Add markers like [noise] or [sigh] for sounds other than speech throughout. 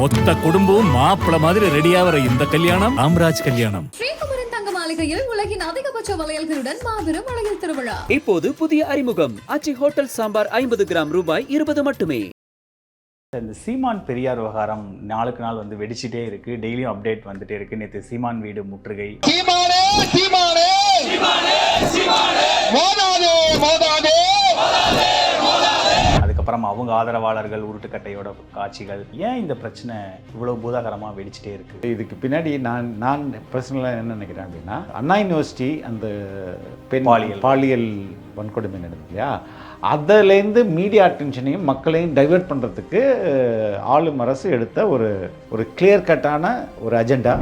மொத்த குடும்பமும் மாப்பிள மாதிரி ரெடியாகிற இந்த கல்யாணம் ராம்ராஜ் கல்யாணம். ஸ்ரீகுமரன் தங்க மாளிகையில் உலகின் அதிகபட்ச வளையல்களுடன் மாபெரும் வளையல் திருவிழா. இப்போது புதிய அறிமுகம். அச்சி ஹோட்டல் சாம்பார் ஐம்பது கிராம் ரூபாய் இருபது மட்டுமே. இந்த சீமான் பெரியார் விவகாரம் நாளுக்கு நாள் வந்து வெடிச்சிட்டே இருக்கு. டெய்லியும் அப்டேட் வந்துட்டே இருக்கு. நேற்று சீமான் வீடு முற்றுகை. சீமானே சீமானே. மோதாதே. மோதாதே. அதுக்கப்புறம் அவங்க ஆதரவாளர்கள் உருட்டுக்கட்டையோட காட்சிகள். ஏன் இந்த பிரச்சனை இவ்வளவு பூதாகரமா வெடிச்சிட்டே இருக்கு? இதுக்கு பின்னாடி நான் நான் பர்சனலாக என்ன நினைக்கிறேன் அப்படின்னா அண்ணா யூனிவர்சிட்டி அந்த பெண் பாலியல். பாலியல் வன்கொடுமை நடந்தது இல்லையா? அதுலேருந்து மீடியா அட்டென்ஷனையும் மக்களையும் டைவர்ட் பண்ணுறதுக்கு ஆளும் அரசு எடுத்த ஒரு ஒரு கிளியர் கட்டான ஒரு அஜெண்டா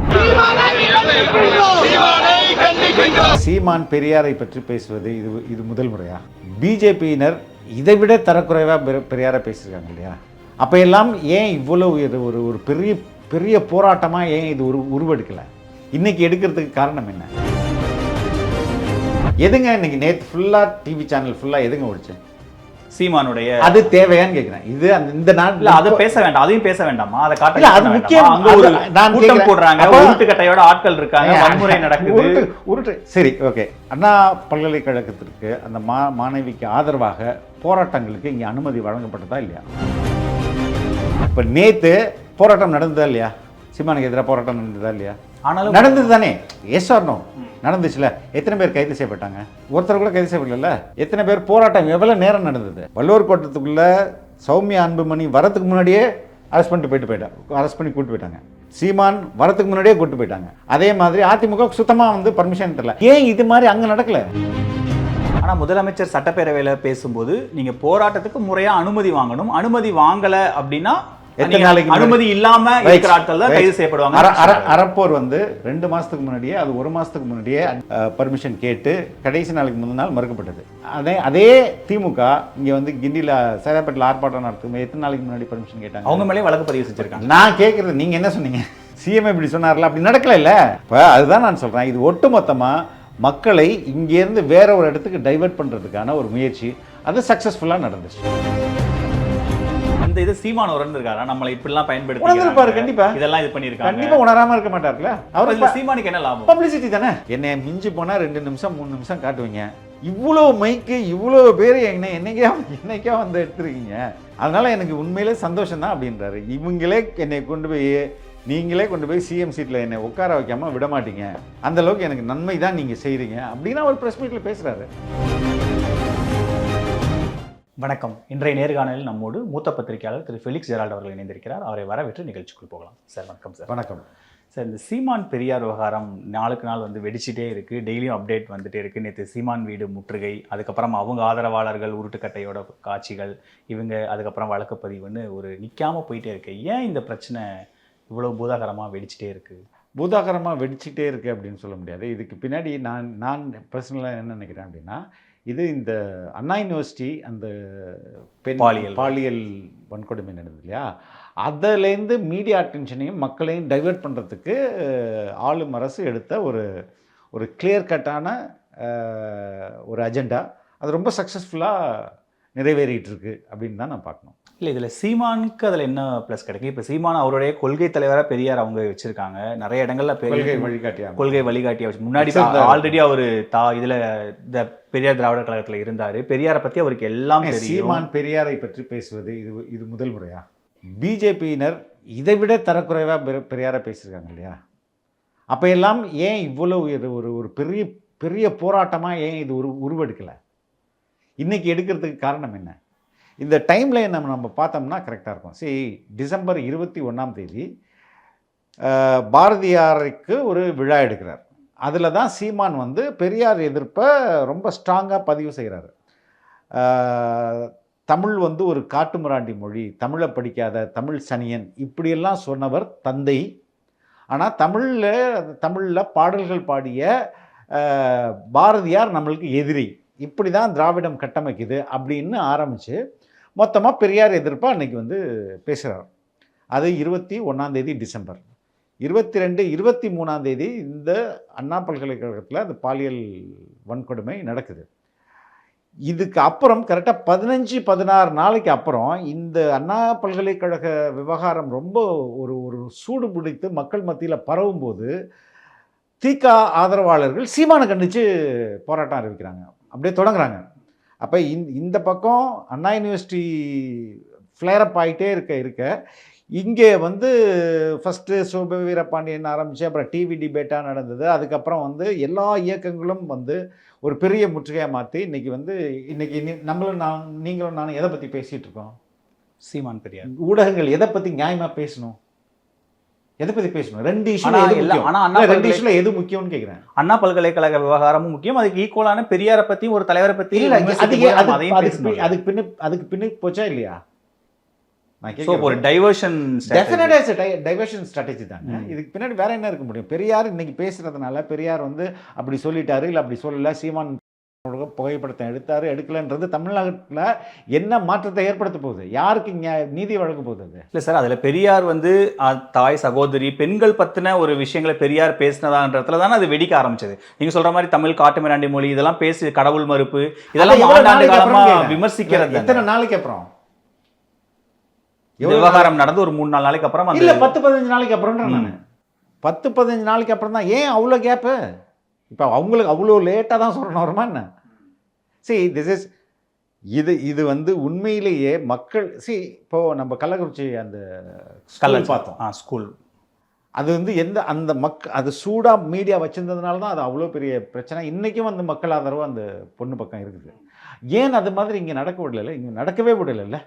சீமான் பெரியாரை பற்றி பேசுவது இது இது முதல் முறையா? பிஜேபியினர் இதை விட தரக்குறைவாக பெரியாரை பேசியிருக்காங்க இல்லையா? அப்போ எல்லாம் ஏன் இவ்வளோ இது ஒரு ஒரு பெரிய பெரிய போராட்டமாக ஏன் இது உரு உருவெடுக்கலை? இன்னைக்கு எடுக்கிறதுக்கு காரணம் என்ன? எதுங்க இன்னைக்கு நேற்று ஃபுல்லாக டிவி சேனல் ஃபுல்லாக எதுங்க ஓடிச்சு சீமானுடைய அது தேவையான்னு கேட்குறேன் இது அந்த இந்த இல்ல நாட்டில் அதை பேச வேண்டாம் அதையும் பேச வேண்டாமா? அதை காட்ட இல்ல, அது? முக்கியம். அங்க ஒரு நான் கூட்டம் கேக்குறேன். போடுறாங்க உருட்டுக்கட்டையோட ஆட்கள் இருக்காங்க வன்முறை நடக்குது. உருட்டு உருட்டு. சரி ஓகே. அண்ணா பல்கலைக்கழகத்திற்கு அந்த மா மாணவிக்கு ஆதரவாக போராட்டங்களுக்கு இங்கே அனுமதி வழங்கப்பட்டதா இல்லையா? இப்போ நேத்து போராட்டம் நடந்ததா இல்லையா? சீமானுக்கு எதிராக போராட்டம் நடந்ததா இல்லையா? ஆனாலும் நடந்தது தானே எஸ் ஆர் நோ நடந்துச்சுல? எத்தனை பேர் கைது செய்யப்பட்டாங்க? ஒருத்தர் கூட கைது செய்யப்படல எத்தனை பேர் போராட்டம்? எவ்வளவு நேரம் நடந்தது? வள்ளுவர் கோட்டத்துக்குள்ள சௌமியா அன்புமணி வரதுக்கு முன்னாடியே அரெஸ்ட் பண்ணிட்டு போயிட்டு போயிட்டாங்க அரெஸ்ட் பண்ணி கூட்டு போயிட்டாங்க. சீமான் வரதுக்கு முன்னாடியே கூட்டு போயிட்டாங்க. அதே மாதிரி அதிமுக சுத்தமா வந்து பர்மிஷன் தரல. ஏன் இது மாதிரி அங்க நடக்கல? ஆனா முதலமைச்சர் சட்டப்பேரவையில பேசும்போது நீங்க போராட்டத்துக்கு முறையா அனுமதி வாங்கணும். அனுமதி வாங்கல அப்படின்னா எத்தனை நீங்க நாளைக்கு? அனுமதி இல்லாம இருக்கிற ஆட்கள் தான். கைது செய்யப்படுவாங்க. அறப்போர் வந்து ரெண்டு மாசத்துக்கு முன்னாடியே அது ஒரு மாசத்துக்கு முன்னாடியே பர்மிஷன் கேட்டு கடைசி நாளுக்கு முந்தின நாள் மறுக்கப்பட்டது. அதே அதே திமுக இங்க வந்து கிண்டில சேதாப்பேட்டில் ஆர்ப்பாட்டம் நடத்தும் எத்தனை நாளைக்கு முன்னாடி பர்மிஷன் கேட்டாங்க? அவங்க மேலே வழக்கு பதிவு செஞ்சிருக்காங்க. நான் கேட்குறது நீங்கள் என்ன சொன்னீங்க? சிஎம் இப்படி சொன்னார்ல அப்படி நடக்கல இல்ல? இப்போ அதுதான் நான் சொல்கிறேன் இது ஒட்டுமொத்தமா மக்களை இங்கேருந்து வேற ஒரு இடத்துக்கு டைவர்ட் பண்ணுறதுக்கான ஒரு முயற்சி. அது சக்ஸஸ்ஃபுல்லாக நடந்துச்சு. அந்த இது சீமான் உணர்ந்திருக்காரா? நம்மளை இப்படிலாம் உணர்ந்திருப்பாரு, பயன்படுத்தி கண்டிப்பா. கண்டிப்பா. இதெல்லாம் இது பண்ணிருக்காங்க கண்டிப்பாக உணராமல் இருக்க மாட்டார்ல. அவர் இதுல சீமானுக்கு என்ன லாபம்? பப்ளிசிட்டி தானே? என்னை மிஞ்சி போனால் ரெண்டு நிமிஷம் மூணு நிமிஷம் காட்டுவீங்க. இவ்வளோ மைக்கு இவ்வளோ பேர் என்ன என்னைக்கா என்னைக்கா வந்து எடுத்துருக்கீங்க? அதனால எனக்கு உண்மையிலே சந்தோஷம் தான் அப்படின்றாரு. இவங்களே என்னை கொண்டு போய் நீங்களே கொண்டு போய் சிஎம் சீட்டில் என்னை உட்கார வைக்காம விட மாட்டீங்க. அந்த அளவுக்கு எனக்கு நன்மை தான் நீங்கள் செய்கிறீங்க அப்படின்னு அவர் ப்ரெஸ் மீட்டில் பேசுகிறாரு வணக்கம். இன்றைய நேர்காணலில் நம்மோடு மூத்த பத்திரிகையாளர் திரு ஃபெலிக்ஸ் ஜெரால்ட் அவர்கள் இணைந்திருக்கிறார். அவரை வரவேற்று நிகழ்ச்சிக்குள் போகலாம். சார் வணக்கம் சார். வணக்கம். சார் இந்த சீமான் பெரியார் விவகாரம் நாளுக்கு நாள் வந்து வெடிச்சிட்டே இருக்கு. டெய்லியும் அப்டேட் வந்துட்டே இருக்கு. நேற்று சீமான் வீடு முற்றுகை அதுக்கப்புறம் அவங்க ஆதரவாளர்கள் உருட்டுக்கட்டையோட காட்சிகள் இவங்க அதுக்கப்புறம் வழக்கு பதிவுன்னு ஒரு நிக்காம போயிட்டே இருக்கு. ஏன் இந்த பிரச்சனை இவ்வளவு பூதாகரமா வெடிச்சிட்டே இருக்கு? பூதாகரமாக வெடிச்சிட்டே இருக்கு அப்படின்னு சொல்ல முடியாது. இதுக்கு பின்னாடி நான் நான் பர்சனலாக என்ன நினைக்கிறேன் அப்படின்னா இது இந்த அண்ணா யூனிவர்சிட்டி அந்த பெண் பாலியல். பாலியல் வன்கொடுமை நடந்தது இல்லையா? அதுலேருந்து மீடியா அட்டென்ஷனையும் மக்களையும் டைவர்ட் பண்ணுறதுக்கு ஆளும் அரசு எடுத்த ஒரு ஒரு கிளியர் கட்டான ஒரு அஜெண்டா அது ரொம்ப சக்ஸஸ்ஃபுல்லாக நிறைவேறிட்டு இருக்கு அப்படின்னு தான் நான் பார்க்கணும். இல்லை இதில் சீமானுக்கு அதில் என்ன ப்ளஸ் கிடைக்கும்? இப்போ சீமான் அவருடைய கொள்கை தலைவராக பெரியார் அவங்க வச்சிருக்காங்க. நிறைய இடங்கள்ல கொள்கை பெரிய வழிகாட்டியாக கொள்கை வழிகாட்டியா வச்சு முன்னாடி. ஆல்ரெடி அவர் தா இதுல இந்த பெரியார் திராவிடர் கழகத்துல இருந்தாரு. பெரியாரை பத்தி அவருக்கு எல்லாம் சீமான் பெரியாரை பற்றி பேசுவது இது இது முதல் முறையா? பிஜேபியினர் இதை விட தரக்குறைவாக பெரியாரை பேசியிருக்காங்க இல்லையா? அப்போ எல்லாம் ஏன் இவ்வளவு இது ஒரு ஒரு பெரிய பெரிய போராட்டமாக ஏன் இது ஒரு உருவெடுக்கலை? இன்னைக்கு எடுக்கிறதுக்கு காரணம் என்ன? இந்த டைமில் நம்ம நம்ம பார்த்தோம்னா கரெக்டாக இருக்கும். சரி டிசம்பர் இருபத்தி ஒன்றாம் தேதி பாரதியாருக்கு ஒரு விழா எடுக்கிறார். அதில் தான் சீமான் வந்து பெரியார் எதிர்ப்பை ரொம்ப ஸ்ட்ராங்காக பதிவு செய்கிறாரு தமிழ் வந்து ஒரு காட்டுமிராண்டி மொழி தமிழை படிக்காத தமிழ் சனியன் இப்படியெல்லாம் சொன்னவர் தந்தை. ஆனால் தமிழில் தமிழில் பாடல்கள் பாடிய பாரதியார் நம்மளுக்கு எதிரி. இப்படி தான் திராவிடம் கட்டமைக்குது அப்படின்னு ஆரம்பித்து மொத்தமாக பெரியார் எதிர்ப்பாக அன்றைக்கி வந்து பேசுகிறார் அது இருபத்தி ஒன்றாந்தேதி டிசம்பர். இருபத்தி ரெண்டு இருபத்தி மூணாந்தேதி இந்த அண்ணா பல்கலைக்கழகத்தில் அந்த பாலியல் வன்கொடுமை நடக்குது. இதுக்கு அப்புறம் கரெக்டாக பதினஞ்சு பதினாறு நாளைக்கு அப்புறம் இந்த அண்ணா பல்கலைக்கழக விவகாரம் ரொம்ப ஒரு ஒரு சூடு பிடித்து மக்கள் மத்தியில் பரவும் போது திக ஆதரவாளர்கள் சீமானை கண்டித்து போராட்டம் அறிவிக்கிறாங்க அப்படியே தொடங்குறாங்க. அப்போ இந்த இந்த பக்கம் அண்ணா யூனிவர்சிட்டி ஃப்ளேரப் ஆகிட்டே இருக்க இருக்க. இங்கே வந்து ஃபஸ்ட்டு சோப வீரபாண்டியன் ஆரம்பித்து அப்புறம் டிவி டிபேட்டாக நடந்தது. அதுக்கப்புறம் வந்து எல்லா இயக்கங்களும் வந்து ஒரு பெரிய முற்றுகையாக மாற்றி இன்னைக்கு வந்து இன்னைக்கு நீ- நம்மளும் நான் நீங்களும் நானும் எதை பற்றி பேசிகிட்டு இருக்கோம்? சீமான் பெரியார். ஊடகங்கள் எதை பற்றி நியாயமாக பேசணும்? எதை பற்றி பேசணும்? ரெண்டு இஷ்யூ எல்லா- ஆனா அண்ணா ரெண்டு இஷ்யூல எது முக்கியம்னு கேட்குறேன் அண்ணா பல்கலைக்கழக விவகாரமும் முக்கியம். அதுக்கு ஈக்குவலான பெரியாரை பத்தியும் ஒரு தலைவரை பத்தி இல்ல அதுக்கு பின்னு அதுக்கு பின்னு போச்சா இல்லையா? ஒரு டைவர்ஷன் டைவர்ஷன் ஸ்ட்ராட்டஜி தாங்க. இதுக்கு பின்னாடி வேற என்ன இருக்க முடியும்? பெரியார் இன்னைக்கு பேசுறதுனால பெரியார் வந்து அப்படி சொல்லிட்டாரு இல்ல அப்படி சொல்லல சீமான் புகைப்படத்தை எடுத்தாரு எடுக்கலன்றது தமிழ்நாட்டுல என்ன மாற்றத்தை ஏற்படுத்த போகுது? யாருக்கு நீதி வழங்க போகுது அது? இல்ல சார் அதுல பெரியார் வந்து தாய் சகோதரி பெண்கள் பத்தின ஒரு விஷயங்களை பெரியார் பேசினதான்றதுல தானே அது வெடிக்க ஆரம்பிச்சது. நீங்க சொல்ற மாதிரி தமிழ் காட்டு மிராண்டி மொழி இதெல்லாம் பேசி கடவுள் மறுப்பு இதெல்லாம். விமர்சிக்கிறது எத்தனை தானே. நாளைக்கு அப்புறம்? விவகாரம் நடந்து ஒரு மூணு நாலு நாளைக்கு அப்புறம் இல்ல பத்து பதினஞ்சு நாளைக்கு அப்புறம் நான். பத்து பதினஞ்சு நாளைக்கு அப்புறம் தான் ஏன் அவ்வளோ கேப்பு? இப்போ அவங்களுக்கு அவ்வளோ லேட்டாக தான் சொல்லணும் வருமா என்ன? சரி திஸ் இஸ் இது இது வந்து உண்மையிலேயே மக்கள் சி இப்போ நம்ம கள்ளக்குறிச்சி அந்த ஸ்கூல் பார்த்தோம். ஆ ஸ்கூல் அது வந்து எந்த அந்த மக் அது சூடாக மீடியா வச்சிருந்ததுனால தான் அது அவ்வளோ பெரிய பிரச்சனை. இன்றைக்கும் அந்த மக்கள் ஆதரவு அந்த பொண்ணு பக்கம் இருக்குது. ஏன் அது மாதிரி இங்கே நடக்க விடல இங்கே நடக்கவே விடலைல்ல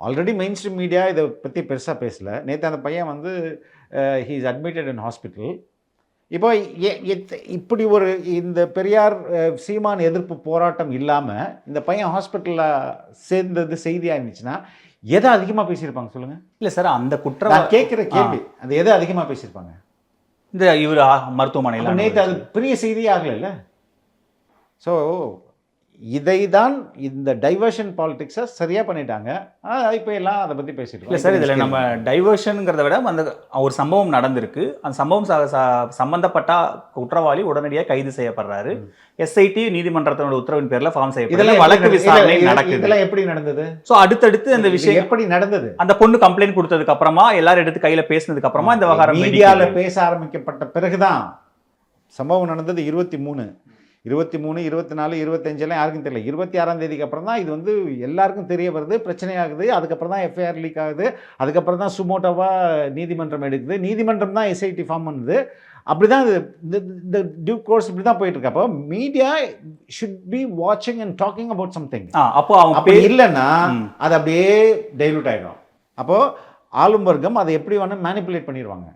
ஆல்ரெடி மெயின் ஸ்ட்ரீம் மீடியா இதை பற்றி பெருசாக பேசல. நேற்று அந்த பையன் வந்து he is admitted in hospital இப்போ இப்படி ஒரு இந்த பெரியார் சீமான் எதிர்ப்பு போராட்டம் இல்லாமல் இந்த பையன் ஹாஸ்பிட்டலில் சேர்ந்தது செய்தியாக இருந்துச்சுன்னா எதை அதிகமாக பேசியிருப்பாங்க சொல்லுங்கள் இல்ல சார் அந்த குற்றம் நான் கேட்குற கேள்வி அது எதை அதிகமாக பேசியிருப்பாங்க? இந்த இவர் மருத்துவமனையில நேத்து அது பெரிய செய்தியே ஆகலைல்ல? ஸோ இதை தான் இந்த டைவர்ஷன் பாலிடிக்ஸை சரியா பண்ணிட்டாங்க. இப்போ எல்லாம் அதை பத்தி பேசிட்டு இல்ல சார் இதுல நம்ம டைவர்ஷனுங்கிறத விட அந்த ஒரு சம்பவம் நடந்திருக்கு. அந்த சம்பவம் சம்பந்தப்பட்ட குற்றவாளி உடனடியாக கைது செய்யப்படுறாரு. எஸ்ஐடி நீதிமன்றத்தினோட உத்தரவின் பேர்ல ஃபார்ம் செய்யப்படல இதெல்லாம் வழக்கு விசாரணை? நடக்குது. இதெல்லாம் எப்படி நடந்தது? சோ அடுத்தடுத்து அந்த விஷயம் எப்படி நடந்தது? அந்த பொண்ணு கம்ப்ளைண்ட் கொடுத்ததுக்கு அப்புறமா எல்லாரும் எடுத்து கையில பேசினதுக்கு அப்புறமா இந்த விவகாரம் வெடிக்குது. பேச ஆரம்பிக்கப்பட்ட பிறகுதான் சம்பவம் நடந்தது இருபத்தி மூணு. இருபத்தி மூணு இருபத்தி நாலு இருபத்தஞ்செல்லாம் யாருக்கும் தெரியல. இருபத்தி ஆறாம் தேதிக்கு அப்புறம் தான் இது வந்து எல்லாருக்கும் தெரிய வருது பிரச்சனையாகுது அதுக்கப்புறம் தான் எஃப்ஐஆர் லீக் ஆகுது அதுக்கப்புறம் தான் சுமோட்டோவாக நீதிமன்றம் எடுக்குது நீதிமன்றம் தான் எஸ்ஐடி ஃபார்ம் பண்ணுது. அப்படி தான் இது இந்த- டியூ கோர்ஸ் இப்படி தான் போயிட்டு இருக்கு அப்போ மீடியா ஷுட் பி வாட்சிங் அண்ட் டாக்கிங் அபவுட் சம்திங் அப்போ அப்படி இல்லைன்னா. அது அப்படியே டைலூட் ஆகிடும் அப்போது ஆளும் வர்க்கம் அதை எப்படி வேணால் மேனிப்புலேட் பண்ணிடுவாங்க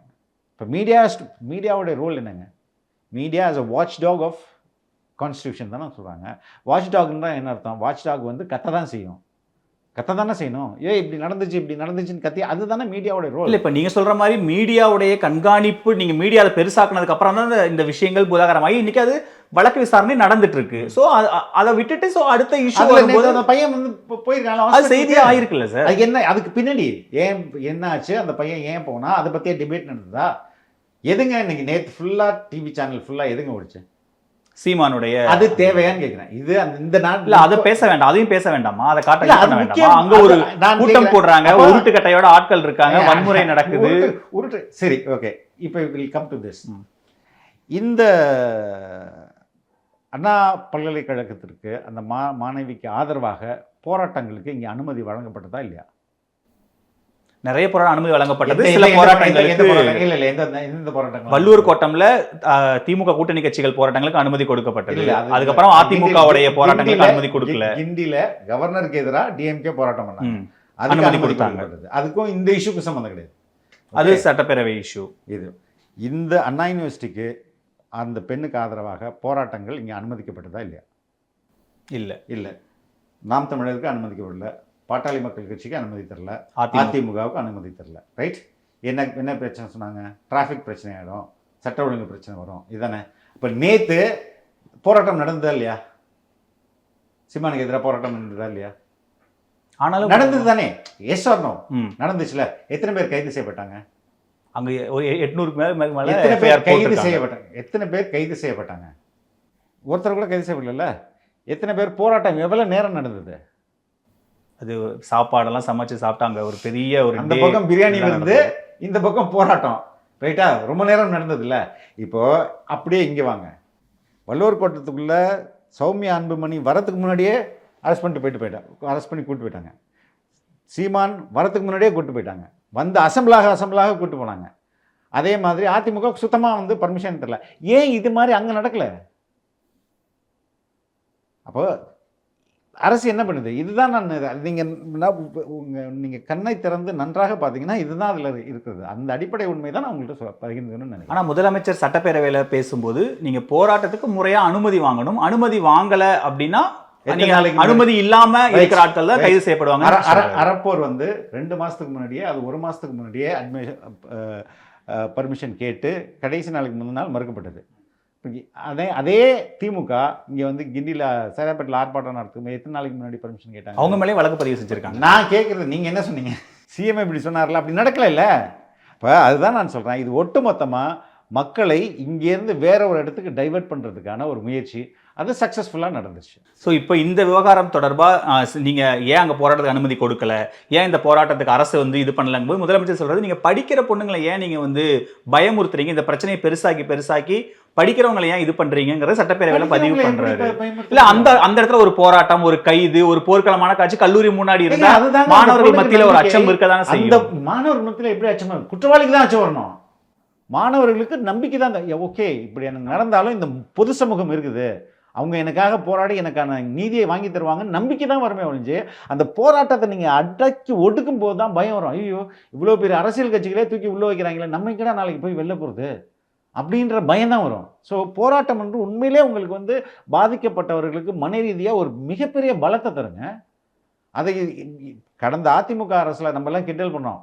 இப்போ மீடியா மீடியாவோட ரோல் என்னங்க? Media as a watchdog of constitution தானே சொல்கிறாங்க வாட்ச் டாக்னா என்ன அர்த்தம்? வாட்ச் டாக் வந்து கத்த தான் செய்யும். கத்த தானே செய்யணும். ஏ இப்படி நடந்துச்சு இப்படி நடந்துச்சுன்னு கத்தி அதுதானே மீடியாவோட ரோல் இல்ல இப்ப நீங்க சொல்ற மாதிரி மீடியாவுடைய கண்காணிப்பு நீங்க மீடியால பெருசாக்குனதுக்கு அப்புறம் தான் இந்த- விஷயங்கள் புதாகரமாகி இன்னைக்கு அது வழக்கு விசாரணை நடந்துட்டு இருக்கு சோ அதை விட்டுட்டு சோ அடுத்த இஷ்யூ அந்த பையன் வந்து போ- போயிருக்கான் அது hospital செய்தியா க்கு. ஆயிருக்குல்ல சார் அது என்ன அதுக்கு பின்னாடி ஏன் என்ன ஆச்சு அந்த பையன் ஏன் போனா அதை பத்தியே டிபேட் நடந்ததா? எதுங்க இன்னைக்கு நேத்து ஃபுல்லா டிவி சேனல் ஃபுல்லா எதுங்க ஓடிச்சு? சீமானுடைய அது தேவையான்னு கேக்குறேன். இது அந்த இந்த நாட்டுல அதை பேச வேண்டாம் அதையும் பேச வேண்டாமா? அதை காட்ட. வேண்டாமா? அங்க ஒரு கூட்டம். போடுறாங்க உருட்டு கட்டையோட ஆட்கள் இருக்காங்க வன்முறை நடக்குது. உருட்டு- சரி ஓகே. இப்போ வில் கம் டு திஸ். இந்த அண்ணா பல்கலைக்கழகத்திற்கு அந்த மா மாணவிக்கு ஆதரவாக போராட்டங்களுக்கு இங்கே அனுமதி வழங்கப்பட்டதா இல்லையா? நிறைய போராட்டம் அனுமதி வழங்கப்பட்டது. சில போராட்டங்களுக்கு வள்ளுவர் கோட்டம்ல திமுக கூட்டணி கட்சிகள் போராட்டங்களுக்கு அனுமதி கொடுக்கப்பட்டது. அதுக்கப்புறம் அதிமுகவுடைய போராட்டங்களுக்கு அனுமதி கொடுக்கல. கிண்டில கவர்னருக்கு எதிராக டிஎம்கே போராட்டம் பண்ணாங்க. அனுமதி கொடுத்தாங்க. அதுக்கும் இந்த இஷ்யூக்கு சம்மந்தம் கிடையாது. அது? சட்டப்பேரவை இஷ்யூ. இது. இந்த அண்ணா யூனிவர்சிட்டிக்கு அந்த பெண்ணுக்கு ஆதரவாக போராட்டங்கள் இங்கே அனுமதிக்கப்பட்டதா இல்லையா? இல்ல. இல்லை. நாம் தமிழருக்கு அனுமதிக்கப்படல. பாட்டாளி மக்கள் கட்சிக்கு அனுமதி தரல. அதிமுக. அதிமுகவுக்கு அனுமதி தரல. ரைட் என்ன என்ன பிரச்சனை சொன்னாங்க? டிராஃபிக் பிரச்சனை ஆகிடும் சட்ட ஒழுங்கு பிரச்சனை வரும். இதானே இப்போ நேத்து போராட்டம் நடந்ததா இல்லையா? சிம்மானுக்கு எதிராக போராட்டம் நடந்ததா இல்லையா? ஆனாலும் நடந்தது தானே. எஸ் ஆர் நோ ம். நடந்துச்சுல. எத்தனை பேர் கைது செய்யப்பட்டாங்க? அங்க ஒரு எட்நூறுக்கு மேல மேல- மேல எத்தனை பேர் கைது. செய்யப்பட்டாங்க? எத்தனை பேர் கைது செய்யப்பட்டாங்க? ஒருத்தர் கூட கைது செய்யப்படல எத்தனை பேர் போராட்டம்? எவ்வளோ நேரம் நடந்தது? அது சாப்பாடெல்லாம் சமைச்சு சாப்பிட்டு அங்க ஒரு பெரிய ஒரு அந்த பக்கம் பிரியாணி வந்து. இந்த பக்கம் போராட்டம். ரைட்டா? ரொம்ப நேரம் நடந்ததுல்ல. இப்போ அப்படியே இங்கே வாங்க. வள்ளுவர் கோட்டத்துக்குள்ள சௌமியா அன்புமணி வரதுக்கு முன்னாடியே அரெஸ்ட் பண்ணிட்டு போயிட்டு போயிட்டாங்க அரெஸ்ட் பண்ணி கூட்டு போயிட்டாங்க. சீமான் வரதுக்கு முன்னாடியே கூட்டு போயிட்டாங்க. வந்து அசம்பிளாக அசம்பிளாக கூட்டு போனாங்க. அதே மாதிரி அதிமுக சுத்தமாக வந்து பர்மிஷன் தரல. ஏன் இது மாதிரி அங்கே நடக்கல? அப்போ அரசு என்ன பண்ணுது? இதுதான் நான் நீங்கள் உங்கள் நீங்கள் கண்ணை திறந்து நன்றாக பார்த்தீங்கன்னா இதுதான் அதில் இருக்கிறது. அந்த அடிப்படை உண்மை தான் நான் உங்கள்கிட்ட சொல்ல பகிர்ந்துக்கணும்னு நினைக்கிறேன். ஆனா முதலமைச்சர் சட்டப்பேரவையில பேசும்போது நீங்க போராட்டத்துக்கு முறையா அனுமதி வாங்கணும். அனுமதி வாங்கல அப்படின்னா? அனுமதி இல்லாம இருக்கிற ஆட்கள் தான் கைது செய்யப்படுவாங்க. அறப்போர் வந்து ரெண்டு மாதத்துக்கு முன்னாடியே அது ஒரு மாதத்துக்கு முன்னாடியே அட்மிஷன் பர்மிஷன் கேட்டு கடைசி நாளுக்கு முந்தின நாள் மறுக்கப்பட்டது. அதே அதே திமுக இங்கே வந்து கிண்டியில் சேராப்பேட்டில் ஆர்ப்பாட்டம் நடத்தும் எத்தனை நாளைக்கு முன்னாடி பர்மிஷன் கேட்டாங்க? அவங்க மேலே வழக்கு பதிவு செஞ்சிருக்காங்க. நான் கேட்குறது நீங்கள் என்ன சொன்னீங்க? [laughs] சிஎம் இப்படி சொன்னார்ல அப்படி நடக்கல இல்லை? இப்போ அதுதான் நான் சொல்கிறேன் இது ஒட்டுமொத்தமாக மக்களை இங்கேருந்து வேற ஒரு இடத்துக்கு டைவர்ட் பண்ணுறதுக்கான ஒரு முயற்சி அது சக்ஸஸ்ஃபுல்லாக நடந்துச்சு ஸோ இப்போ இந்த விவகாரம் தொடர்பா ஆஹ், ஸ்- நீங்க ஏன் அங்க போராட்டத்துக்கு அனுமதி கொடுக்கல ஏன் இந்த போராட்டத்துக்கு அரசு வந்து இது பண்ணலங்க போது முதலமைச்சர் சொல்றது நீங்க படிக்கிற பொண்ணுங்களை ஏன் நீங்க வந்து பயமுறுத்துறீங்க இந்த பிரச்சனையை பெருசாக்கி பெருசாக்கி படிக்கிறவங்களை ஏன் இது பண்றீங்கிறத சட்டப்பேரவையில பதிவு பண்றாரு? இல்ல அந்த அந்த இடத்துல ஒரு போராட்டம் ஒரு கைது ஒரு போர்க்களமான காட்சி கல்லூரி முன்னாடி இருந்தா மாணவர்கள் மத்தியில ஒரு. அச்சம் இருக்கதானே செய்யும் மாணவர் மத்தியில் எப்படி அச்சம்? குற்றவாளிக்கு தான் அச்சம் வரணும் மாணவர்களுக்கு நம்பிக்கை தான் ஓகே இப்படி எனக்கு நடந்தாலும் இந்த பொது சமூகம் இருக்குது. அவங்க எனக்காக போராடி எனக்கான நீதியை வாங்கி தருவாங்க நம்பிக்கை தான் வருமே ஒழிஞ்சு அந்த போராட்டத்தை நீங்கள் அடக்கி ஒடுக்கும் போது தான் பயம் வரும். ஐயோ இவ்வளோ பெரிய அரசியல் கட்சிகளே தூக்கி உள்ளே வைக்கிறாங்களே நம்ம கிட்ட நாளைக்கு போய் வெளில போகிறது அப்படின்ற பயம் தான் வரும். ஸோ போராட்டம் என்று உண்மையிலே உங்களுக்கு வந்து பாதிக்கப்பட்டவர்களுக்கு மன ரீதியாக ஒரு மிகப்பெரிய பலத்தை தருங்க. அதை கடந்த அதிமுக அரசில் நம்மலாம் கிண்டல் பண்ணோம்.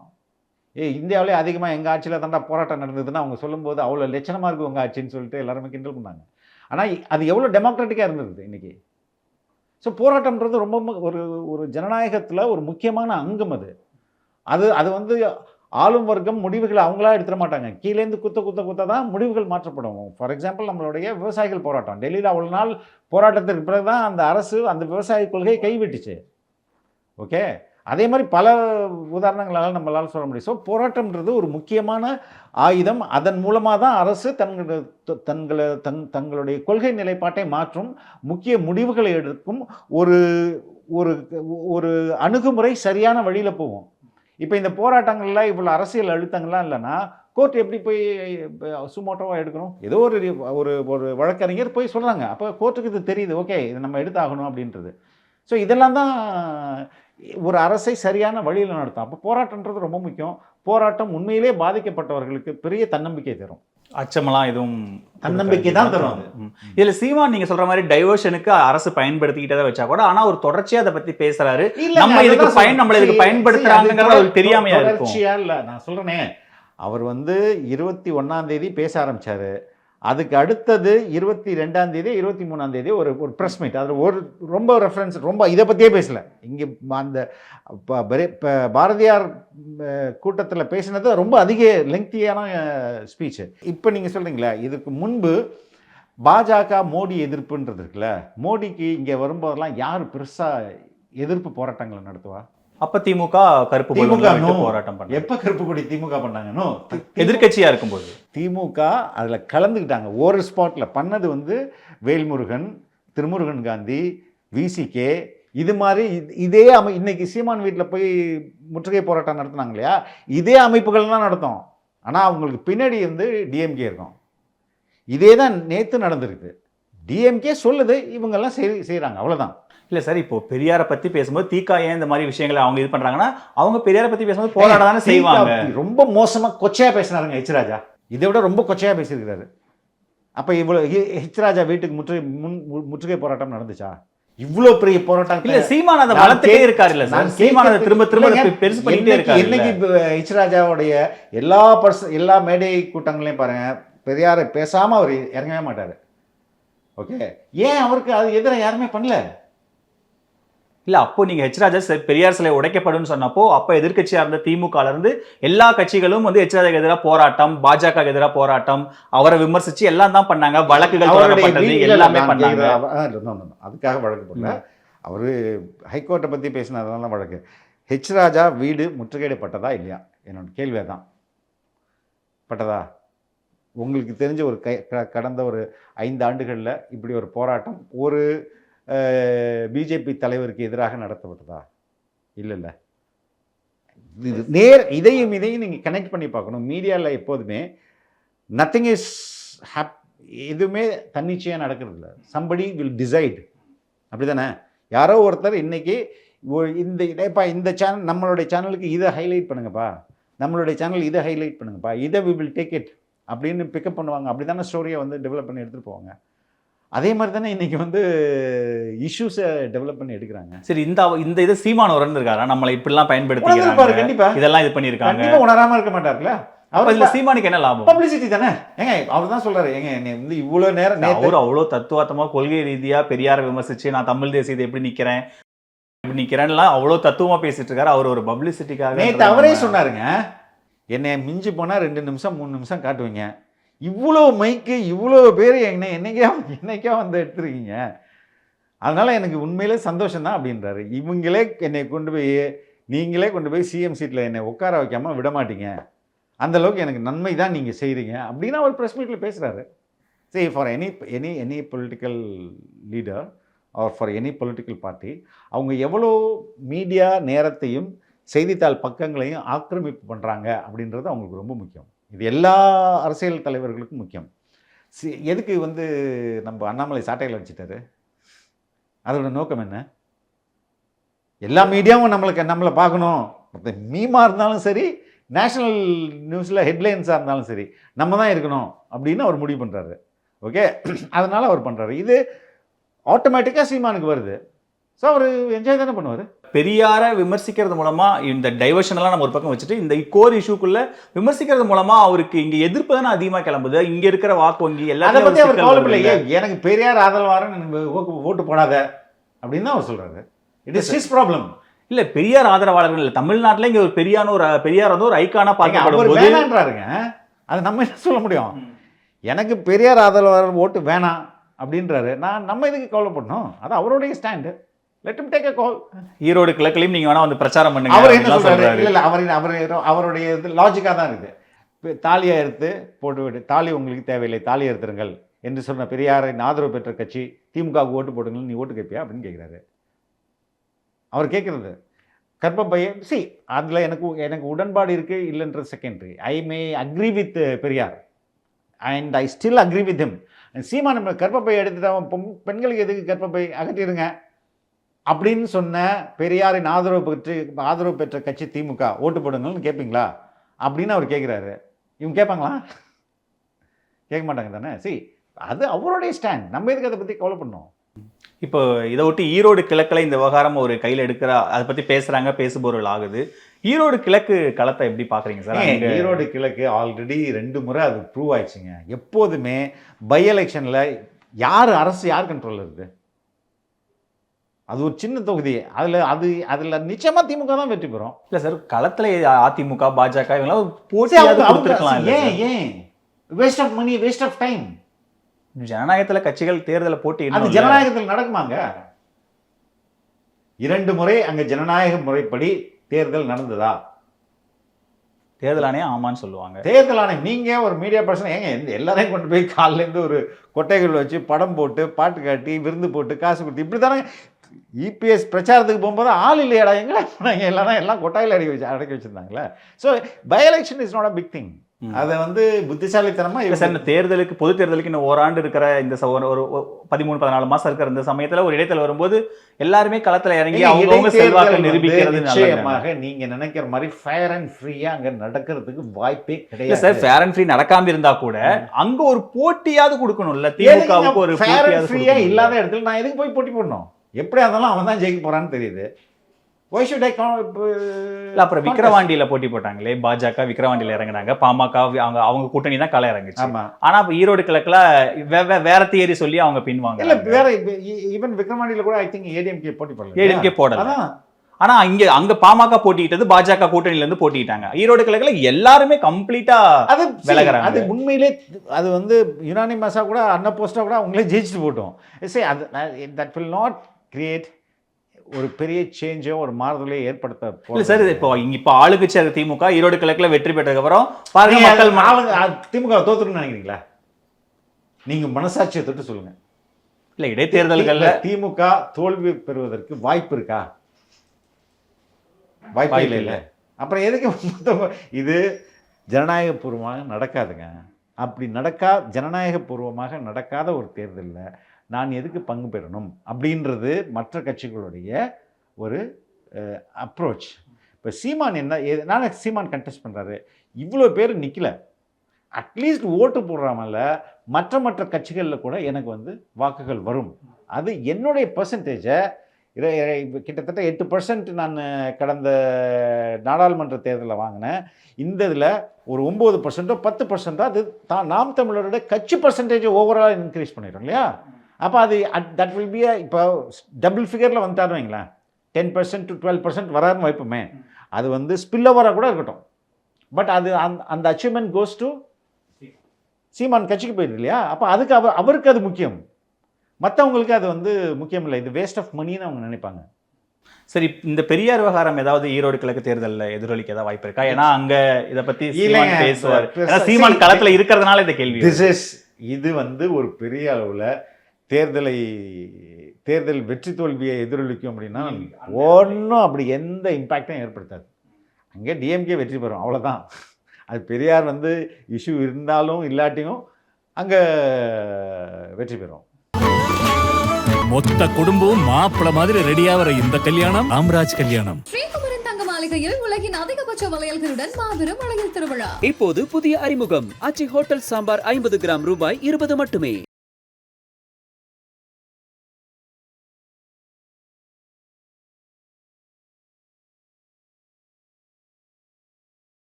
ஏ இந்தியாவிலே அதிகமாக எங்கள் ஆட்சியில் தாண்டா போராட்டம் நடந்ததுன்னு அவங்க சொல்லும்போது அவ்வளோ லட்சணமாக இருக்கும் உங்கள் ஆட்சின்னு சொல்லிட்டு எல்லாருமே கிண்டல் பண்ணாங்க. ஆனால் அது எவ்வளோ டெமோக்ராட்டிக்காக இருந்தது இன்றைக்கி ஸோ போராட்டம்ன்றது ரொம்ப மு- ஒரு ஒரு ஜனநாயகத்தில் ஒரு முக்கியமான அங்கம் அது. அது அது வந்து ஆளும் வர்க்கம் முடிவுகளை அவங்களா எடுத்துட மாட்டாங்க. கீழேருந்து குத்த குத்த குத்த தான் முடிவுகள் மாற்றப்படும். ஃபார் எக்ஸாம்பிள் நம்மளுடைய விவசாயிகள் போராட்டம். டெல்லியில் அவ்வளோ நாள் போராட்டத்திற்கு பிறகு தான் அந்த அரசு அந்த விவசாய கொள்கையை கைவிட்டுச்சு. ஓகே அதே மாதிரி பல உதாரணங்களால் நம்மளால் சொல்ல முடியும். ஸோ போராட்டம்ன்றது ஒரு முக்கியமான ஆயுதம். அதன் மூலமாக தான் அரசு தங்களோட தங்களை தங் தங்களுடைய கொள்கை நிலைப்பாட்டை மாற்றும் முக்கிய முடிவுகளை எடுக்கும் ஒரு ஒரு ஒரு அணுகுமுறை சரியான வழியில் போகும். இப்போ இந்த போராட்டங்களில் இவ்வளோ அரசியல் அழுத்தங்கள்லாம் இல்லைன்னா கோர்ட் எப்படி போய் சுமோட்டோவாக எடுக்கணும்? ஏதோ ஒரு ஒரு ஒரு வழக்கறிஞர் போய் சொல்கிறாங்க அப்போ கோர்ட்டுக்கு இது தெரியுது. ஓகே இது நம்ம எடுத்தாகணும் அப்படின்றது. ஸோ இதெல்லாம் தான் ஒரு அரசை சரியான வழியில் நடத்தும். அப்போ போராட்டம்ன்றது ரொம்ப முக்கியம். போராட்டம் உண்மையிலே பாதிக்கப்பட்டவர்களுக்கு பெரிய தன்னம்பிக்கை தரும். அச்சமெல்லாம் எதுவும் தன்னம்பிக்கை தான் தரும். இதுல சீமான் நீங்க சொல்ற மாதிரி டைவர்ஷனுக்கு அரசு பயன்படுத்திக்கிட்டே வச்சா கூட ஆனா ஒரு தொடர்ச்சியா அதை பத்தி பேசுறாரு. நம்ம இதுக்கு. பயன் நம்மள இதுக்கு அது அவருக்கு தெரியாமையா இருக்கும். இல்ல. நான் சொல்றேனே. அவர் வந்து இருபத்தி ஒண்ணாம் தேதி பேச ஆரம்பிச்சாரு. அதுக்கு அடுத்தது இருபத்தி ரெண்டாம் தேதி இருபத்தி மூணாம் தேதி ஒரு ஒரு ப்ரெஸ் மீட் அதில் ஒரு ரொம்ப ரெஃபரன்ஸ் ரொம்ப இதை பற்றியே பேசலை. இங்கே அந்த இப்போ பாரதியார் கூட்டத்தில் பேசினது ரொம்ப அதிக லெங்க்தியான ஸ்பீச்சு இப்போ நீங்கள் சொல்கிறீங்களா இதுக்கு முன்பு பாஜக மோடி எதிர்ப்புன்றது இருக்குல்ல மோடிக்கு இங்கே வரும்போதெல்லாம் யார் பெருசாக எதிர்ப்பு போராட்டங்களை நடத்துவா? அப்ப திமுக கருப்பு திமுக. போராட்டம் பண்ண எப்ப கருப்பு கொடி திமுக பண்ணாங்கன்னு எதிர்க்கட்சியா இருக்கும்போது? திமுக அதில் கலந்துக்கிட்டாங்க. ஒரு ஸ்பாட்டில் பண்ணது வந்து வேல்முருகன் திருமுருகன் காந்தி விசிகே இது மாதிரி இது- இதே அமை இன்னைக்கு சீமான் வீட்டில் போய் முற்றுகை போராட்டம் நடத்துனாங்க இல்லையா? இதே அமைப்புகள் தான் நடத்தும். ஆனால் அவங்களுக்கு பின்னாடி வந்து டிஎம்கே இருக்கும். இதே தான் நேற்று நடந்திருக்கு. டிஎம்கே சொல்லுது இவங்கெல்லாம் செய் செய்கிறாங்க அவ்வளோதான் இல்ல சார் இப்போ பெரியார பத்தி பேசும்போது தீகா ஏன் இந்த மாதிரி விஷயங்களை அவங்க இது பண்றாங்கன்னா அவங்க பெரியார பத்தி பேசும்போது போராட தானே செய்வாங்க. ரொம்ப மோசமா கொச்சையா பேசினாருங்க ஹெச் ராஜா. இதை விட ரொம்ப கொச்சையா பேசியிருக்கிறாரு. அப்ப இவ்வளவு ஹெ- ஹெச் ராஜா வீட்டுக்கு முற்றுகை முன் முற்றுகை போராட்டம் நடந்துச்சா? இவ்வளவு பெரிய போராட்டம் இல்ல சீமான் அதை நான் வளர்த்துட்டே இருக்காரு இல்ல சார். சீமான் திரும்ப திரும்ப பெருசு பண்ணிட்டே என்னைக்கு- இருக்காரு என்னைக்கு இப்ப ஹெச் ராஜாவுடைய எல்லா பர்ச எல்லா மேடை கூட்டங்களையும் பாருங்க பெரியாரை பேசாம அவர் இறங்கவே மாட்டாரு. ஓகே ஏன் அவருக்கு அது எதிராக யாருமே பண்ணல? இல்ல அப்போ நீங்க ஹெச் ராஜா பெரியார் சிலை உடைக்கப்படும் சொன்னப்போ அப்ப எதிர்க்கட்சியா இருந்த திமுக ல இருந்து எல்லா கட்சிகளும் வந்து ஹெச் ராஜாக்கு எதிராக போராட்டம் பாஜக எதிராக போராட்டம் அவரை விமர்சிச்சு எல்லாம் தான் பண்ணாங்க வழக்குகள் எல்லாமே பண்ணாங்க. அதுக்காக வழக்கு போடல. அவர் ஹைகோர்ட்டை பற்றி பேசினதுனால வழக்கு. ஹெச் ராஜா வீடு முற்றுகையிடப்பட்டதா இல்லையா? என்னோட கேள்வி அதான். பட்டதா? உங்களுக்கு தெரிஞ்ச ஒரு கை க- கடந்த ஒரு ஐந்து ஆண்டுகளில் இப்படி ஒரு போராட்டம் ஒரு பிஜேபி தலைவருக்கு எதிராக நடத்தப்பட்டதா? இல்லைல்ல இது நேர் இதையும் இதையும் நீங்கள் கனெக்ட் பண்ணி பார்க்கணும். மீடியாவில் எப்போதுமே நத்திங் இஸ் ஹாப் எதுவுமே தன்னிச்சையாக நடக்கிறது இல்லை. சம்படி வில் டிசைட் அப்படி தானே யாரோ ஒருத்தர் இன்றைக்கி இந்த இதேப்பா இந்த சேனல் நம்மளுடைய சேனலுக்கு இதை ஹைலைட் பண்ணுங்கப்பா. நம்மளுடைய சேனல் இதை ஹைலைட் பண்ணுங்கப்பா. இதை வி வில் டேக் இட் அப்படின்னு பிக்கப் பண்ணுவாங்க. அப்படி தானே ஸ்டோரியை வந்து டெவலப் பண்ணி எடுத்துகிட்டு போவாங்க. அதே மாதிரி தானே இன்னைக்கு வந்து இஷ்யூஸை டெவலப் பண்ணி எடுக்கிறாங்க. சரி இந்த இந்த இது சீமான் இருக்காரா நம்மளை இப்படிலாம் பயன்படுத்திக்கிறாங்க. கண்டிப்பா. இதெல்லாம் இது பண்ணிருக்காங்க கண்டிப்பா உணராம இருக்க மாட்டார்ல. அவர் இதுல சீமானுக்கு என்ன லாபம்? பப்ளிசிட்டி தானே. ஏங்க அவர் தான் சொல்றாரு. ஏங்க என்னை வந்து இவ்வளவு நேரம் அவர் அவ்வளவு தத்துவார்த்தமா கொள்கை ரீதியா பெரியாரை விமர்சிச்சு நான் தமிழ் தேசியத்தை எப்படி நிக்கிறேன்? எப்படி நிக்கிறேன்லாம் அவ்வளவு தத்துவமா பேசிட்டு இருக்காரு. அவர் ஒரு பப்ளிசிட்டிக்காக நேத்து அவரே சொன்னாருங்க. என்னை மிஞ்சி போனால் ரெண்டு நிமிஷம் மூணு நிமிஷம் காட்டுவீங்க. இவ்வளோ மைக்கு இவ்வளோ பேர் என்னை என்னைக்கா என்னைக்கா வந்து எடுத்துருக்கீங்க. அதனால் எனக்கு உண்மையிலே சந்தோஷம் தான் அப்படின்றாரு. இவங்களே என்னை கொண்டு போய் நீங்களே கொண்டு போய் சிஎம் சீட்டில் என்னை உட்கார வைக்காமல் விட மாட்டீங்க. அந்த அளவுக்கு எனக்கு நன்மை தான் நீங்கள் செய்கிறீங்க அப்படின்னு அவர் ப்ரெஸ் மீட்டில் பேசுகிறாரு சரி for any any any political leader or for any political party அவங்க எவ்வளோ மீடியா நேரத்தையும் செய்தித்தாள் பக்கங்களையும் ஆக்கிரமிப்பு பண்ணுறாங்க அப்படின்றது அவங்களுக்கு ரொம்ப முக்கியம். இது எல்லா அரசியல் தலைவர்களுக்கும் முக்கியம். சி எதுக்கு வந்து நம்ம அண்ணாமலை சாட்டையில் அடிச்சிட்டாரு? அதோட நோக்கம் என்ன? எல்லா மீடியாவும் நம்மளுக்கு நம்மளை பார்க்கணும். மீமா இருந்தாலும் சரி நேஷனல் நியூஸில் ஹெட்லைன்ஸாக இருந்தாலும் சரி நம்ம தான் இருக்கணும் அப்படின்னு அவர் முடிவு பண்ணுறாரு ஓகே? அதனால் அவர் பண்ணுறாரு இது ஆட்டோமேட்டிக்காக சீமானுக்கு வருது. ஸோ அவர் என்ஜாய் தானே பண்ணுவார்? பெரியார விமர்சிக்கிறது மூலமா இந்த டைவர்ஷன் எல்லாம் நம்ம ஒரு பக்கம் வச்சுட்டு இந்த கோர் இஷ்யூக்குள்ள விமர்சிக்கிறது மூலமா அவருக்கு இங்க எதிர்ப்பு தானே அதிகமா கிளம்புது. இங்க இருக்கிற வாக்கு வங்கி அதை எல்லாத்தையும் பற்றி அவர் கவலைப்படலையே. எனக்கு பெரியார் ஆதரவாரன் எனக்கு ஓட்டு போடாத. அப்படின்னு தான் அவர் சொல்றாரு. இட் இஸ் ஹிஸ் ப்ராப்ளம் இல்ல பெரியார் ஆதரவாளர்கள் இல்ல. தமிழ்நாட்டுல இங்க ஒரு பெரியான ஒரு பெரியார் வந்து ஒரு ஐக்கானா பார்க்கப்படும் வேணான்றாருங்க. அது நம்ம என்ன சொல்ல முடியும்? எனக்கு பெரியார் ஆதரவாளர் ஓட்டு வேணாம் அப்படின்றாரு. நான் நம்ம எதுக்கு கவலைப்படணும்? அது அவருடைய stand let him take call Erode கிழக்குலயும் நீங்க வேணா வந்து பிரச்சாரம் பண்ணுங்க. அவர் என்ன சொல்றாரு. இல்ல அவர் அவர் அவருடைய இது லாஜிக்காக தான் இருக்குது தாலியை எடுத்து போட்டு விடு. தாலி உங்களுக்கு தேவையில்லை தாலி எடுத்துருங்கள் என்று சொன்ன பெரியாரின் ஆதரவு பெற்ற கட்சி திமுகவுக்கு ஓட்டு போடுங்கள் நீ ஓட்டு கேட்பியா அப்படின்னு கேட்குறாரு அவர் கேட்குறது கர்ப்பப்பைய சி அதில் எனக்கு எனக்கு உடன்பாடு இருக்கு இல்லைன்ற secondary I may agree with Periyar. And I still agree with him. சீமா நம்ம கர்ப்பப்பை எடுத்துட்டு அவன் பொம்- பெண்களுக்கு எதுக்கு கர்ப்பப்பை அகற்றிடுங்க? அப்படின்னு சொன்ன பெரியாரின் ஆதரவு பெற்று ஆதரவு பெற்ற கட்சி திமுக ஓட்டு போடுங்கள்னு கேட்பீங்களா அப்படின்னு அவர் கேட்குறாரு இவங்க கேட்பாங்களா கேட்க மாட்டாங்க தானே? சி அது அவருடைய ஸ்டாண்ட் நம்ம எதுக்கு அதை பற்றி கவலை பண்ணோம் இப்போ இதை ஒட்டி ஈரோடு கிழக்குல இந்த விவகாரம் ஒரு கையில எடுக்கிற அதை பத்தி பேசுறாங்க பேசுபொருள் ஆகுது. ஈரோடு கிழக்கு களத்தை எப்படி பாக்குறீங்க சார்? ஈரோடு கிழக்கு ஆல்ரெடி ரெண்டு முறை அது ப்ரூவ் ஆயிடுச்சுங்க. எப்போதுமே பை எலெக்ஷனில் யார் அரசு யார் கண்ட்ரோல் இருக்குது அது ஒரு சின்ன தொகுதி. அதில் அது அதில் நிச்சயமா திமுக தான் வெற்றி பெறும். இல்ல சார் களத்துல அதிமுக பாஜக இவங்களாம் இல்ல ஏன்? ஏன்? Waste of money waste of time ஜனநாயகத்துல கட்சிகள் தேர்தல போட்டி அது. ஜனநாயகத்தில் நடக்குமாங்க? இரண்டு முறை அங்க ஜனநாயக முறைப்படி தேர்தல் நடந்ததா? தேர்தல் ஆணையம் ஆமான்னு சொல்லுவாங்க. தேர்தல் ஆணையம் நீங்க ஒரு மீடியா பர்சன் ஏங்க இந்த எல்லாரையும் கொண்டு போய் காலையில இருந்து ஒரு கொட்டைகள் வச்சு படம் போட்டு பாட்டு காட்டி விருந்து போட்டு காசு கொடுத்து இப்படி தானே இபிஎஸ் பிரச்சாரத்துக்கு போகும்போது ஆள் இல்லையாடா எங்கடா போனாங்க? எல்லாரும் எல்லாம் கொட்டாயில் அடக்கி வச்சு அடக்கி வச்சிருந்தாங்களே. So by election is not a big thing. அதை வந்து புத்திசாலித்தனமா இல்ல சார் இந்த தேர்தலுக்கு பொது தேர்தலுக்கு இன்னும் ஓராண்டு இருக்கிற இந்த ஒரு பதிமூணு பதினாலு மாசம் இருக்கிற இந்த சமயத்துல ஒரு இடைத்தல் வரும்போது எல்லாருமே களத்துல இறங்கி இடைத்தேர்தல் செல்வாக்கு நிரூபிக்கிறது நிச்சயமாக நீங்க நினைக்கிற மாதிரி ஃபயர் அண்ட் ஃப்ரீயா அங்க நடக்கிறதுக்கு வாய்ப்பே இல்ல சார் கிடையாது. ஃபேர் அண்ட் ஃப்ரீ நடக்காம இருந்தா கூட அங்க ஒரு போட்டியாவது கொடுக்கணும்ல. திமுகவுக்கு ஒரு ஃபேர் அண்ட் ஃப்ரீயா. இல்லாத இடத்துல நான் எதுக்கு போய் போட்டி போடணும்? எப்படியா இருந்தாலும் அவன் தான் ஜெயிக்க போறான்னு தெரியுது. ஒய் ஷுட் ஐ இல்ல அப்புறம் விக்கிரவாண்டியில போட்டி போட்டாங்களே பாஜக விக்கிரவாண்டியில இறங்குனாங்க பாமக அவங்க அவங்க கூட்டணி தான் களை இறங்குச்சு. ஆமா. ஆனா இப்ப ஈரோடு கிழக்குல வே- வேற தியரி சொல்லி அவங்க பின்வாங்க. இல்ல வேற ஈவன் விக்ரமாண்டியில கூட ஐ திங்க் ஏடிஎம்கே போட்டி போடல. ஏடிஎம்கே போடல. அதான். ஆனா இங்க அங்க பாமக போட்டிட்டது பாஜக கூட்டணியில இருந்து போட்டிட்டாங்க. ஈரோடு கிழக்குல எல்லாருமே கம்ப்ளீட்டா அது விலகுறாங்க. அது உண்மையிலே அது வந்து யுனானிமஸா கூட அன்ன போஸ்டா கூட அவங்களே ஜெயிச்சுட்டு போட்டோம். சரி அது தட் வில் நாட் கிரியேட் ஒரு பெரிய சேஞ்சோ ஒரு மாறுதலையோ ஏற்படுத்த இல்ல சார் இப்போ இங்க இப்போ ஆளுங்கட்சி அது திமுக ஈரோடு கிழக்குல வெற்றி பெற்றதுக்கு அப்புறம் பாருங்க மக்கள் ஆளுங்க திமுக தோத்துருன்னு நினைக்கிறீங்களா? நீங்க மனசாட்சியை தொட்டு சொல்லுங்க. இல்ல இடைத்தேர்தல்கள்ல திமுக தோல்வி பெறுவதற்கு வாய்ப்பு இருக்கா? வாய்ப்பு இல்லை இல்ல. அப்புறம் எதுக்கு இது ஜனநாயகபூர்வமாக நடக்காதுங்க. அப்படி நடக்கா ஜனநாயகபூர்வமாக நடக்காத ஒரு தேர்தலில். நான் எதுக்கு பங்கு பெறணும்? அப்படின்றது மற்ற கட்சிகளுடைய ஒரு அப்ரோச் இப்போ சீமான் என்ன நான் சீமான் கண்டெஸ்ட் பண்ணுறாரு இவ்வளோ பேர் நிற்கல அட்லீஸ்ட் ஓட்டு போடுறாமல மற்ற மற்ற கட்சிகளில் கூட எனக்கு வந்து வாக்குகள் வரும். அது என்னுடைய பர்சன்டேஜை கிட்டத்தட்ட எட்டு பர்சன்ட் நான் கடந்த நாடாளுமன்ற தேர்தலில் வாங்கினேன். இந்த இதில் ஒரு ஒம்பது பர்சன்ட்டோ பத்து பர்சன்ட்டோ அது தான் நாம் தமிழரோட கட்சி பர்சன்டேஜ் ஓவரால் இன்க்ரீஸ் பண்ணிடும் இல்லையா? அப்போ அது தட் வில் பி இப்போ டபுள் ஃபிகரில் வந்துட்டாருன்னு வைங்களேன். Ten percent to twelve percent வராருன்னு வைப்போமே. அது வந்து ஸ்பில் ஓவராக கூட இருக்கட்டும். பட் அது அந்த அந்த அச்சீவ்மெண்ட் கோஸ் டு சீமான் கட்சிக்கு போயிடுது இல்லையா? அப்போ அதுக்கு அவர் அவருக்கு அது முக்கியம். மற்றவங்களுக்கு அது வந்து முக்கியம் இல்லை. இது வேஸ்ட் ஆஃப் மணின்னு அவங்க நினைப்பாங்க. சரி இந்த பெரியார் விவகாரம் ஏதாவது ஈரோடு கிழக்கு தேர்தல்ல எதிரொலிக்க ஏதாவது வாய்ப்பு இருக்கா? ஏன்னா அங்க இத பத்தி இல்லைங்க. சீமான் பேசுவார். சீமான் களத்துல இருக்கிறதுனால இந்த கேள்வி இது வந்து ஒரு பெரிய அளவில் தேர்தலை தேர்தல் வெற்றி தோல்வியை எதிரொலிக்கும் அப்படின்னா ஒன்றும் அப்படி எந்த இம்பேக்டும் ஏற்படுத்தாது. அங்கே டிஎம்கே வெற்றி பெறும் அவ்வளோதான் அது பெரியார் வந்து இஷ்யூ இருந்தாலும் இல்லாட்டியும் அங்கே வெற்றி பெறும். மொத்த குடும்பமும் மாப்பிள மாதிரி ரெடியாகிற இந்த கல்யாணம் ராம்ராஜ் கல்யாணம். ஸ்ரீகுமரன் தங்க மாளிகையில் உலகின் அதிகபட்ச வளையல்களுடன் மாபெரும் வளையல் திருவிழா. இப்போது புதிய அறிமுகம். அச்சி ஹோட்டல் சாம்பார் ஐம்பது கிராம் ரூபாய் இருபது மட்டுமே.